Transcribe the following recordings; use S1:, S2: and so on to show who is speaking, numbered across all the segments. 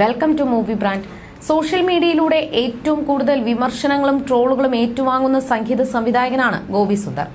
S1: Welcome to movie brand social മീഡിയയിലൂടെ ഏറ്റവും കൂടുതൽ വിമർശനങ്ങളും ട്രോളുകളും ഏറ്റുവാങ്ങുന്ന സംഗീത സംവിധായകനാണ് ഗോപി സുന്ദർ.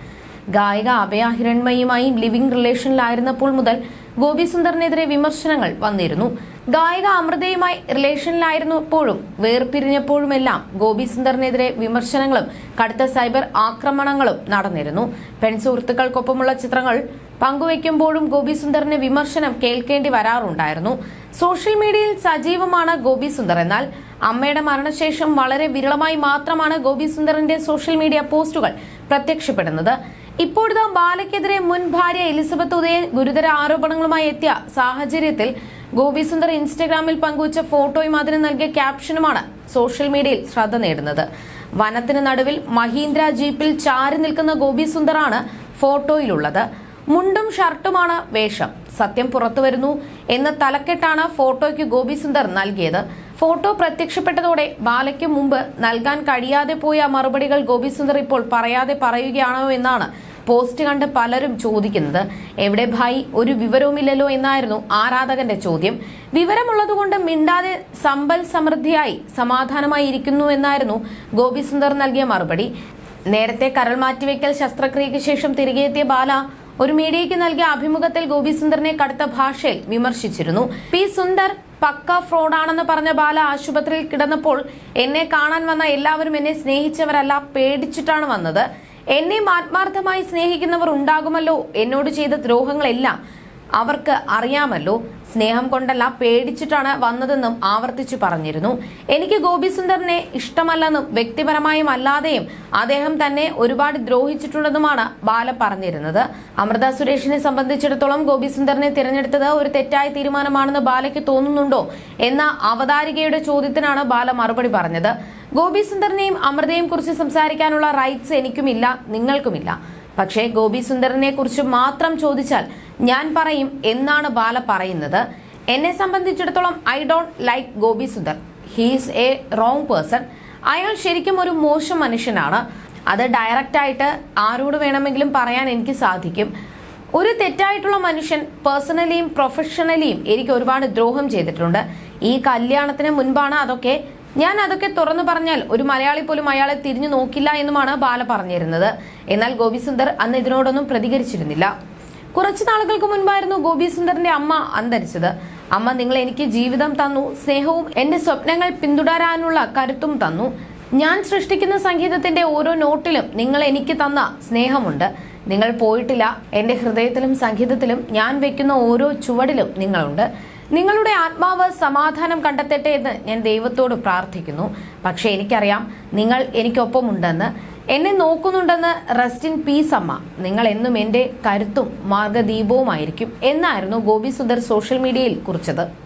S1: ഗായിക അഭയ ഹിരൺമയുമായി ലിവിംഗ് റിലേഷനിലായിരുന്നപ്പോൾ മുതൽ ഗോപി സുന്ദറിനെതിരെ വിമർശനങ്ങൾ വന്നിരുന്നു. ഗായിക അമൃതയുമായി റിലേഷനിലായിരുന്നപ്പോഴും വേർപിരിഞ്ഞപ്പോഴുമെല്ലാം ഗോപി സുന്ദറിനെതിരെ വിമർശനങ്ങളും കടുത്ത സൈബർ ആക്രമണങ്ങളും നടന്നിരുന്നു. പെൺസുഹൃത്തുക്കൾക്കൊപ്പമുള്ള ചിത്രങ്ങൾ പങ്കുവയ്ക്കുമ്പോഴും ഗോപി സുന്ദറിന് വിമർശനം കേൾക്കേണ്ടി വരാറുണ്ടായിരുന്നു. സോഷ്യൽ മീഡിയയിൽ സജീവമാണ് ഗോപി സുന്ദർ. എന്നാൽ അമ്മയുടെ മരണശേഷം വളരെ വിരളമായി മാത്രമാണ് ഗോപി സുന്ദറിന്റെ സോഷ്യൽ മീഡിയ പോസ്റ്റുകൾ പ്രത്യക്ഷപ്പെടുന്നത്. ഇപ്പോഴത്തെ ബാലയ്ക്കെതിരെ മുൻ ഭാര്യ എലിസബത്ത് ഉദയൻ ഗുരുതര ആരോപണങ്ങളുമായി എത്തിയ സാഹചര്യത്തിൽ ഗോപി സുന്ദർ ഇൻസ്റ്റഗ്രാമിൽ പങ്കുവച്ച ഫോട്ടോയും അതിന് നൽകിയ ക്യാപ്ഷനുമാണ് സോഷ്യൽ മീഡിയയിൽ ശ്രദ്ധ നേടുന്നത്. വനത്തിന് നടുവിൽ മഹീന്ദ്ര ജീപ്പിൽ ചാരി നിൽക്കുന്ന ഗോപി സുന്ദറാണ് ഫോട്ടോയിലുള്ളത്. മുണ്ടും ഷർട്ടുമാണ് വേഷം. സത്യം പുറത്തു വരുന്നു എന്ന തലക്കെട്ടാണ് ഫോട്ടോയ്ക്ക് ഗോപി സുന്ദർ നൽകിയത്. ഫോട്ടോ പ്രത്യക്ഷപ്പെട്ടതോടെ ബാലയ്ക്ക് മുമ്പ് നൽകാൻ കഴിയാതെ പോയ മറുപടികൾ ഗോപിസുന്ദർ ഇപ്പോൾ പറയാതെ പറയുകയാണോ എന്നാണ് പോസ്റ്റ് കണ്ട് പലരും ചോദിക്കുന്നത്. എവിടെ ഭായി? ഒരു വിവരവുമില്ലല്ലോ എന്നായിരുന്നു ആരാധകന്റെ ചോദ്യം. വിവരമുള്ളതുകൊണ്ട് മിണ്ടാതെ സമ്പൽ സമൃദ്ധിയായി സമാധാനമായി ഇരിക്കുന്നു എന്നായിരുന്നു ഗോപിസുന്ദർ നൽകിയ മറുപടി. നേരത്തെ കരൾ മാറ്റിവെക്കൽ ശസ്ത്രക്രിയയ്ക്ക് ശേഷം തിരികെ എത്തിയ ബാല ഒരു മീഡിയയ്ക്ക് നൽകിയ അഭിമുഖത്തിൽ ഗോപിസുന്ദറിനെ കടുത്ത ഭാഷയിൽ വിമർശിച്ചിരുന്നു. പി സുന്ദർ പക്ക ഫ്രോഡാണെന്ന് പറഞ്ഞ ബാല ആശുപത്രിയിൽ കിടന്നപ്പോൾ എന്നെ കാണാൻ വന്ന എല്ലാവരും എന്നെ സ്നേഹിച്ചവരല്ല പേടിച്ചിട്ടാണ് വന്നത്. എന്നെയും ആത്മാർത്ഥമായി സ്നേഹിക്കുന്നവർ ഉണ്ടാകുമല്ലോ എന്നോട് ചെയ്ത ദ്രോഹങ്ങളെല്ലാം അവർക്ക് അറിയാമല്ലോ. സ്നേഹം കൊണ്ടല്ല പേടിച്ചിട്ടാണ് വന്നതെന്നും ആവർത്തിച്ചു പറഞ്ഞിരുന്നു. എനിക്ക് ഗോപി സുന്ദറിനെ ഇഷ്ടമല്ലെന്നും വ്യക്തിപരമായും അല്ലാതെയും അദ്ദേഹം തന്നെ ഒരുപാട് ദ്രോഹിച്ചിട്ടുള്ളതുമാണ് ബാല പറഞ്ഞിരുന്നത്. അമൃത സുരേഷിനെ സംബന്ധിച്ചിടത്തോളം ഗോപി സുന്ദറിനെ തിരഞ്ഞെടുത്തത് ഒരു തെറ്റായ തീരുമാനമാണെന്ന് ബാലയ്ക്ക് തോന്നുന്നുണ്ടോ എന്ന അവതാരികയുടെ ചോദ്യത്തിനാണ് ബാല മറുപടി പറഞ്ഞത്. ഗോപി സുന്ദറിനെയും അമൃതയെയും കുറിച്ച് സംസാരിക്കാനുള്ള റൈറ്റ്സ് എനിക്കുമില്ല നിങ്ങൾക്കുമില്ല. പക്ഷേ ഗോപി സുന്ദറിനെ കുറിച്ച് മാത്രം ചോദിച്ചാൽ ഞാൻ പറയും എന്നാണ് ബാല പറയുന്നത്. എന്നെ സംബന്ധിച്ചിടത്തോളം I don't like Gopi Sundar he's a wrong person. അയാൾ ശരിക്കും ഒരു മോശം മനുഷ്യനാണ്. അത് ഡയറക്റ്റായിട്ട് ആരോട് വേണമെങ്കിലും പറയാൻ എനിക്ക് സാധിക്കും. ഒരു തെറ്റായിട്ടുള്ള മനുഷ്യൻ പേഴ്സണലിയും പ്രൊഫഷണലിയും എനിക്ക് ഒരുപാട് ദ്രോഹം ചെയ്തിട്ടുണ്ട്. ഈ കല്യാണത്തിന് മുൻപാണ് അതൊക്കെ. ഞാൻ അതൊക്കെ തുറന്നു പറഞ്ഞാൽ ഒരു മലയാളി പോലും അയാളെ തിരിഞ്ഞു നോക്കില്ല എന്നുമാണ് ബാല പറഞ്ഞിരുന്നത്. എന്നാൽ ഗോപിസുന്ദർ അന്ന് ഇതിനോടൊന്നും പ്രതികരിച്ചിരുന്നില്ല. കുറച്ചു നാളുകൾക്ക് മുൻപായിരുന്നു ഗോപി സുന്ദറിന്റെ അമ്മ അന്തരിച്ചത്. അമ്മ നിങ്ങൾ എനിക്ക് ജീവിതം തന്നു സ്നേഹവും എന്റെ സ്വപ്നങ്ങൾ പിന്തുടരാനുള്ള കരുത്തും തന്നു. ഞാൻ സൃഷ്ടിക്കുന്ന സംഗീതത്തിന്റെ ഓരോ നോട്ടിലും നിങ്ങൾ എനിക്ക് തന്ന സ്നേഹമുണ്ട്. നിങ്ങൾ പോയിട്ടില്ല എന്റെ ഹൃദയത്തിലും സംഗീതത്തിലും ഞാൻ വെക്കുന്ന ഓരോ ചുവടിലും നിങ്ങളുണ്ട്. നിങ്ങളുടെ ആത്മാവ് സമാധാനം കണ്ടെത്തട്ടെ എന്ന് ഞാൻ ദൈവത്തോട് പ്രാർത്ഥിക്കുന്നു. പക്ഷെ എനിക്കറിയാം നിങ്ങൾ എനിക്കൊപ്പമുണ്ടെന്ന്. എന്നെ നോക്കുന്നുണ്ടെന്ന് റെസ്റ്റ് ഇൻ പീസ് അമ്മ. നിങ്ങൾ എന്നും എന്റെ കരുത്തും മാർഗദീപവുമായിരിക്കും എന്നായിരുന്നു ഗോപി സുന്ദർ സോഷ്യൽ മീഡിയയിൽ കുറിച്ചത്.